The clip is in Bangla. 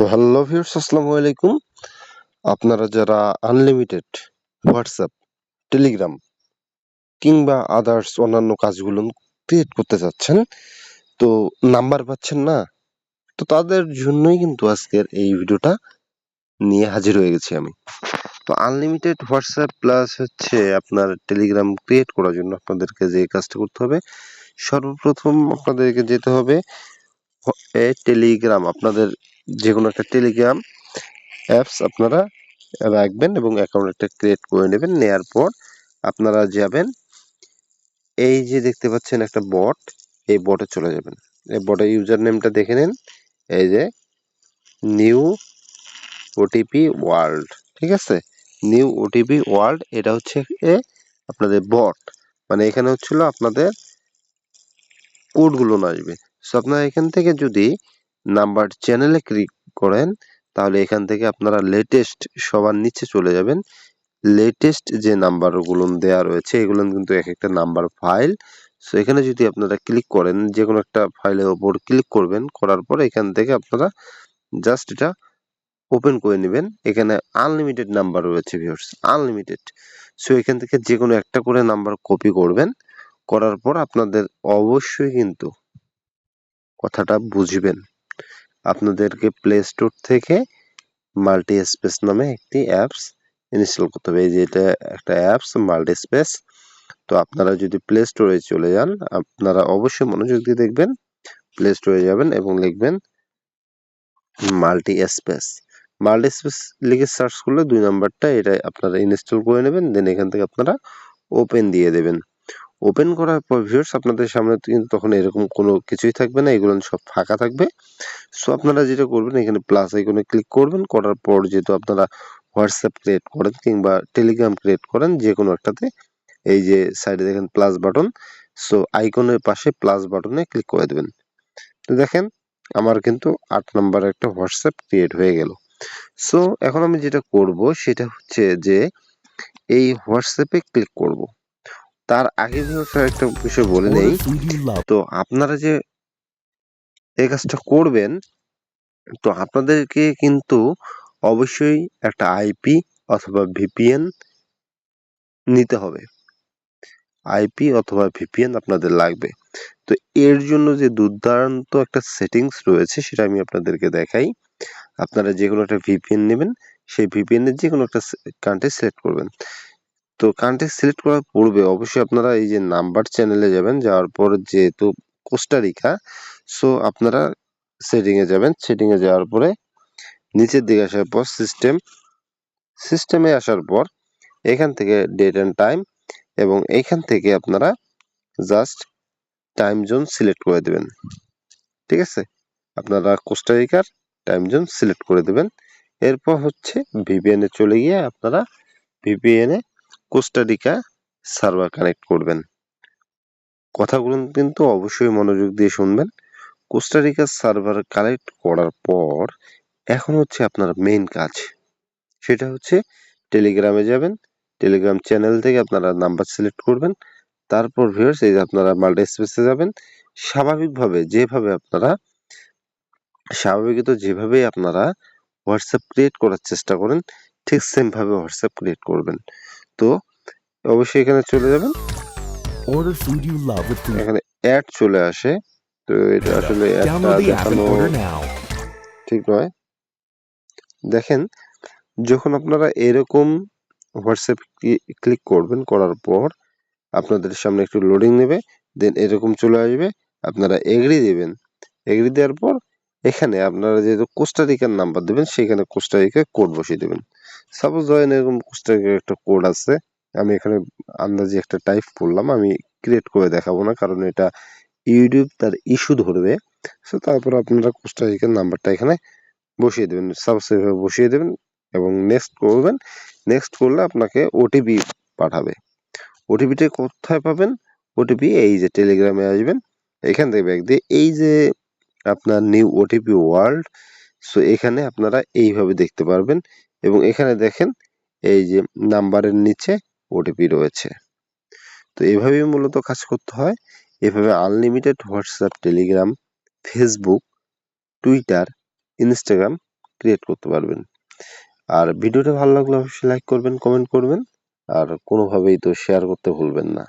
তো হ্যালো ভিউয়ার্স আসসালামু আলাইকুম। আপনারা যারা আনলিমিটেড হোয়াটসঅ্যাপ টেলিগ্রাম কিংবা আদার্স অন্যান্য কাজগুলো ক্রিয়েট করতে চাচ্ছেন, তো নাম্বার পাচ্ছেন না, তো তাদের জন্যই কিন্তু আজকের এই ভিডিওটা নিয়ে হাজির হয়ে গেছি আমি। তো আনলিমিটেড হোয়াটসঅ্যাপ প্লাস হচ্ছে আপনার টেলিগ্রাম ক্রিয়েট করার জন্য আপনাদেরকে যে কাজটা করতে হবে, সর্বপ্রথম আপনাদেরকে যেতে হবে, এ টেলিগ্রাম আপনাদের যে কোনো একটা টেলিগ্রাম অ্যাপস আপনারা রাখবেন এবং অ্যাকাউন্ট একটা ক্রিয়েট করে নেবেন। নেয়ার পর আপনারা যাবেন, এই যে দেখতে পাচ্ছেন একটা বট এই বটে চলে যাবেন। এই বটের ইউজার নেমটা দেখে নিন, এই যে নিউ ওটিপি ওয়ার্ল্ড ঠিক আছে? নিউ ওটিপি ওয়ার্ল্ড এটা হচ্ছে এ আপনাদের বট মানে এখানে হচ্ছিল আপনাদের কোডগুলো আসবে। সো আপনারা এখান থেকে যদি নাম্বার চ্যানেলে ক্লিক করেন, তাহলে এখান থেকে আপনারা লেটেস্ট সবার নিচে চলে যাবেন। লেটেস্ট যে নাম্বারগুলো দেওয়া রয়েছে, এগুলো কিন্তু এক একটা নাম্বার ফাইল সো এখানে যদি আপনারা ক্লিক করেন যে কোনো একটা ফাইলের ওপর ক্লিক করবেন, করার পর এখান থেকে আপনারা জাস্ট এটা ওপেন করে নেবেন। এখানে আনলিমিটেড নাম্বার রয়েছে ভিউয়ার্স আনলিমিটেড সো এখান থেকে যে কোনো একটা করে নাম্বার কপি করবেন। করার পর আপনাদের অবশ্যই কিন্তু কথাটা বুঝবেন। আপনাদেরকে প্লে স্টোর থেকে মাল্টি স্পেস নামে একটি অ্যাপস ইনস্টল করতে হবে। এই যে এটা একটা অ্যাপস মাল্টি স্পেস তো আপনারা যদি প্লে স্টোরে চলে যান, আপনারা অবশ্যই মনোযোগ দিয়ে দেখবেন প্লে স্টোরে যাবেন এবং লিখবেন মাল্টি স্পেস মাল্টি স্পেস লিখে সার্চ করলে দুই নাম্বারটা এটা আপনারা ইনস্টল করে নেবেন দেন এখান থেকে আপনারা ওপেন দিয়ে দেবেন। ওপেন করার পর ভিউয়ার্স আপনাদের সামনে কিন্তু তখন এরকম কোনো কিছুই থাকবে না, এগুলো সব ফাঁকা থাকবে। সো আপনারা যেটা করবেন, এখানে প্লাস আইকনে ক্লিক করবেন, করার পর যেহেতু আপনারা হোয়াটসঅ্যাপ ক্রিয়েট করেন কিংবা টেলিগ্রাম ক্রিয়েট করেন যে কোনো একটাতে, এই যে সাইডে দেখেন প্লাস বাটন সো আইকনের পাশে প্লাস বাটনে ক্লিক করে দেবেন। তো দেখেন, আমার কিন্তু আট নাম্বার একটা হোয়াটসঅ্যাপ ক্রিয়েট হয়ে গেল। সো এখন আমি যেটা করব, সেটা হচ্ছে যে, এই হোয়াটসঅ্যাপে ক্লিক করব। তার আগে একটা বিষয় বলে নেই। তো আপনারা যে এই কাজটা করবেন, তো আপনাদেরকে কিন্তু অবশ্যই একটা আইপি অথবা ভিপিএন নিতে হবে। আইপি অথবা ভিপিএন আপনাদের লাগবে। তো এর জন্য যে দুর্দান্ত একটা সেটিংস রয়েছে সেটা আমি আপনাদেরকে দেখাই। আপনারা যে কোনো একটা ভিপিএন নেবেন, সেই ভিপিএন এর যে কোনো একটা কান্ট্রি সিলেক্ট করবেন। তো কান্ট্রি সিলেক্ট করার পূর্বে অবশ্যই আপনারা এই যে নাম্বার চ্যানেলে যাবেন, যাওয়ার পর যেহেতু কোস্টারিকা সো আপনারা সেটিংয়ে যাবেন। সেটিংয়ে যাওয়ার পরে নিচের দিকে আসার পর সিস্টেম সিস্টেমে আসার পর এখান থেকে ডেট অ্যান্ড টাইম এবং এইখান থেকে আপনারা জাস্ট টাইম জোন সিলেক্ট করে দেবেন। ঠিক আছে? আপনারা কোস্টারিকার টাইম জোন সিলেক্ট করে দেবেন। এরপর হচ্ছে ভিপিএনে চলে গিয়ে আপনারা ভিপিএনে কোস্টারিকা সার্ভার কানেক্ট করবেন। কথাগুলো কিন্তু অবশ্যই মনোযোগ দিয়ে শুনবেন। কোস্টারিকা সার্ভার কানেক্ট করার পর এখন হচ্ছে আপনার মেইন কাজ। সেটা হচ্ছে টেলিগ্রামে যাবেন। টেলিগ্রাম চ্যানেল থেকে আপনারা নাম্বার সিলেক্ট করবেন। তারপর ভিউয়ার্স এই যে আপনারা মাল্টি স্পেসে যাবেন। স্বাভাবিকভাবে যেভাবে আপনারা, স্বাভাবিকত যেভাবে আপনারা হোয়াটসঅ্যাপ ক্রিয়েট করার চেষ্টা করেন, ঠিক সেমভাবে হোয়াটসঅ্যাপ ক্রিয়েট করবেন। তো অবশ্যই এখানে চলে যাবেন. এখানে অ্যাড চলে আসে। তো এটা আসলে দেখানো ঠিক নয়। দেখেন যখন আপনারা এরকম হোয়াটসঅ্যাপ ক্লিক করবেন করার পর আপনাদের সামনে একটু লোডিং নেবে দেন এরকম চলে আসবে আপনারা এগ্রি দেবেন। এগ্রি দেওয়ার পর এখানে আপনারা যেহেতু কোস্টারিকার নাম্বার দেবেন সেখানে কোস্টারিকার কোড বসিয়ে দেবেন। সাপোজ ধরেন এরকম একটা কোড আছে, আমি এখানে আন্দাজে একটা টাইপ করলাম, আমি ক্রিয়েট করে দেখাবো না, কারণ এটা ইউটিউব তার ইস্যু ধরবে। সো তারপর আপনারা কোস্টারিকার নাম্বারটা এখানে বসিয়ে দেবেন এভাবে বসিয়ে দেবেন এবং নেক্সট করবেন। নেক্সট করলে আপনাকে ওটিপি পাঠাবে। ওটিপিটা কোথায় পাবেন? ওটিপি এই যে টেলিগ্রামে আসবেন, এখান থেকে ব্যাগ দিয়ে এই যে আপনার নিউ ওটিপি ওয়ার্ল্ড সো এখানে আপনারা এইভাবে দেখতে পারবেন। এবং এখানে দেখেন এই যে নাম্বারের নিচে ওটিপি রয়েছে। তো এভাবেই মূলত কাজ করতে হয়। এভাবে unlimited WhatsApp Telegram Facebook Twitter Instagram create করতে পারবেন। আর ভিডিওটা ভালো লাগলে অবশ্যই লাইক করবেন কমেন্ট করবেন। আর কোনোভাবেই তো শেয়ার করতে ভুলবেন না।